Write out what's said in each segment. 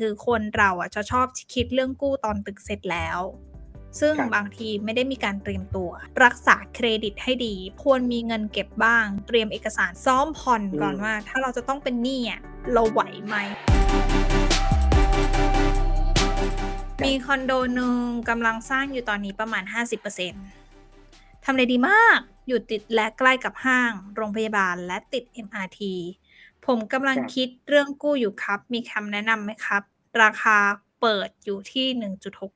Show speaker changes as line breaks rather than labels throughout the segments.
คือคนเราอะจะชอบคิดเรื่องกู้ตอนตึกเสร็จแล้ว ซึ่ง
ครับ
บางทีไม่ได้มีการเตรียมตัว รักษาเครดิตให้ดี ควรมีเงินเก็บบ้าง เตรียมเอกสารซ้อมผ่อนก่อน
อืม
ว่า ถ้าเราจะต้องเป็นหนี้อะเราไหวไหมมีคอนโดหนึ่งกำลังสร้างอยู่ตอนนี้ประมาณ 50%ทำเลดีมาก อยู่ติดและใกล้กับห้าง โรงพยาบาลและติด MRT ผมกำลัง
ครับ
คิดเรื่องกู้อยู่ครับ มีคำแนะนำไหมครับ ราคาเปิดอยู่ที่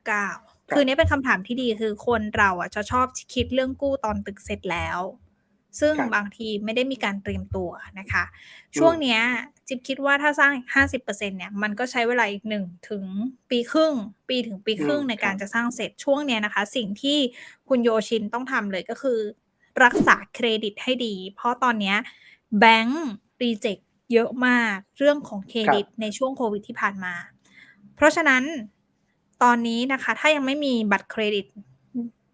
1.69คือเนี้ยเป็นคำถามที่ดีคือคนเราอะจะชอบคิดเรื่องกู้ตอนตึกเสร็จแล้ว ซึ่ง
ครับ
บางทีไม่ได้มีการเตรียมตัวนะคะ ช่วงเนี้ยจิ๊บคิดว่าถ้าสร้าง50%เนี่ยมันก็ใช้เวลาอีก1ถึงปีครึ่ง ปีถึงปีครึ่ง
อืม
ในการ
ครับ
จะสร้างเสร็จช่วงเนี้ยนะคะ สิ่งที่คุณโยชินต้องทำเลยก็คือ รักษาเครดิตให้ดี เพราะตอนเนี้ยแบงก์รีเจกต์ เยอะมากเรื่องของเครดิตในช่วงโควิดที่ผ่านมา เพราะฉะนั้นตอนนี้นะคะถ้ายังไม่มีบัตรเครดิต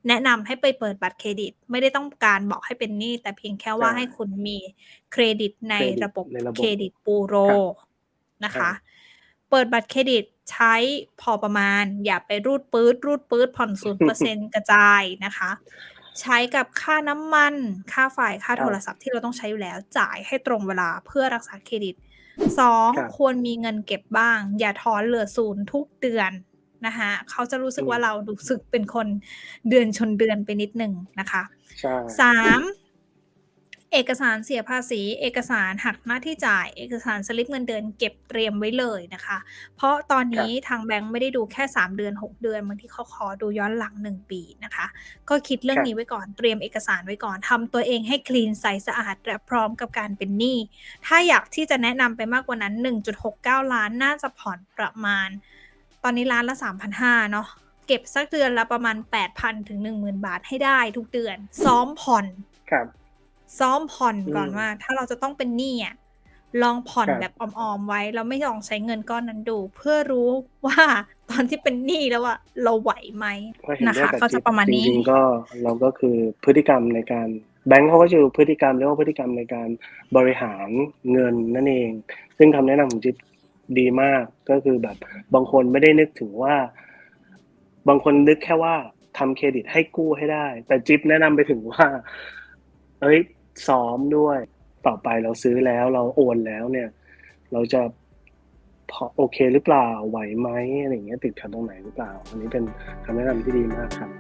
แนะนำให้ไปเปิดบัตรเครดิต ไม่ได้ต้องการบอกให้เป็นหนี้แต่เพียงแค่ว่า
ใช่
ให้คุณมีเครดิตใน
เครดิต
ระบบ
ในระบบ
เครดิตบูโร
ครับ
นะคะ
ครับ
เปิดบัตรเครดิตใช้พอประมาณ อย่าไปรูดปื๊ดรูดปื๊ดผ่อนศูนย์เปอร์เซ็นกระจายนะคะ ใช้กับค่าน้ำมัน ค่าไฟค่า
ครับ
โทรศัพท์ที่เราต้องใช้อยู่แล้ว จ่ายให้ตรงเวลาเพื่อรักษาเครดิตสอง
ครับ
ควรมีเงินเก็บบ้าง อย่าถอนเหลือศูนย์ทุกเดือนนะคะเขาจะรู้สึก
อืม
ว่าเรารู้สึกเป็นคนเดือนชนเดือนไปนิดหนึ่งนะคะ
ใช่
สาม เอกสารเสียภาษี เอกสารหักหน้าที่จ่าย เอกสารสลิปเงินเดือนเก็บเตรียมไว้เลยนะคะ เพราะตอนนี้ทางแบงก์ไม่ได้ดูแค่ 3 เดือน 6 เดือนบางทีเขาขอดูย้อนหลัง 1 ปีนะคะ ก็คิดเรื่อง
ครับ
นี้ไว้ก่อนเตรียมเอกสารไว้ก่อนทำตัวเองให้คลีนใสสะอาดและพร้อมกับการเป็นหนี้ถ้าอยากที่จะแนะนำไปมากกว่านั้น 1.69 ล้านน่าจะผ่อนประมาณ ตอนนี้ล้านละ 3,500เนาะเก็บสักเดือนละประมาณ 8,000ถึง10,000 บาทให้ได้ทุกเดือน ซ้อมผ่อน
ครับ
ซ้อมผ่อนก่อน
อืม
ว่า ถ้าเราจะต้องเป็นหนี้อะลองผ่อน
ครับ
แบบออมๆไว้ เราไม่ลองใช้เงินก้อนนั้นดู เพื่อรู้ว่าตอนที่เป็นหนี้แล้วอะเราไหวไหม
ก็เห็น
นะ
ด้วย
คะ
กับ
ก็
จิ๊
จะ
บ
ประมาณ
จ
นี้
ริงๆก็เราก็คือพฤติกรรมในการแบงก์เขาก็จะดูพฤติกรรมเรียกว่าพฤติกรรมในการบริหารเงินนั่นเอง ซึ่งคำแนะนำของจิ๊บดีมากก็คือแบบบางคนไม่ได้นึกถึงว่า บางคนนึกแค่ว่าทำเครดิตให้กู้ให้ได้ แต่จิ๊บแนะนำไปถึงว่า เอ้ย ซ้อมด้วย ต่อไปเราซื้อแล้วเราโอนแล้วเนี่ย เราจะพอโอเคหรือเปล่าไหวไหมอะไรเงี้ยติดขัดตรงไหนหรือเปล่า อันนี้เป็นคำแนะนำที่ดีมากครับ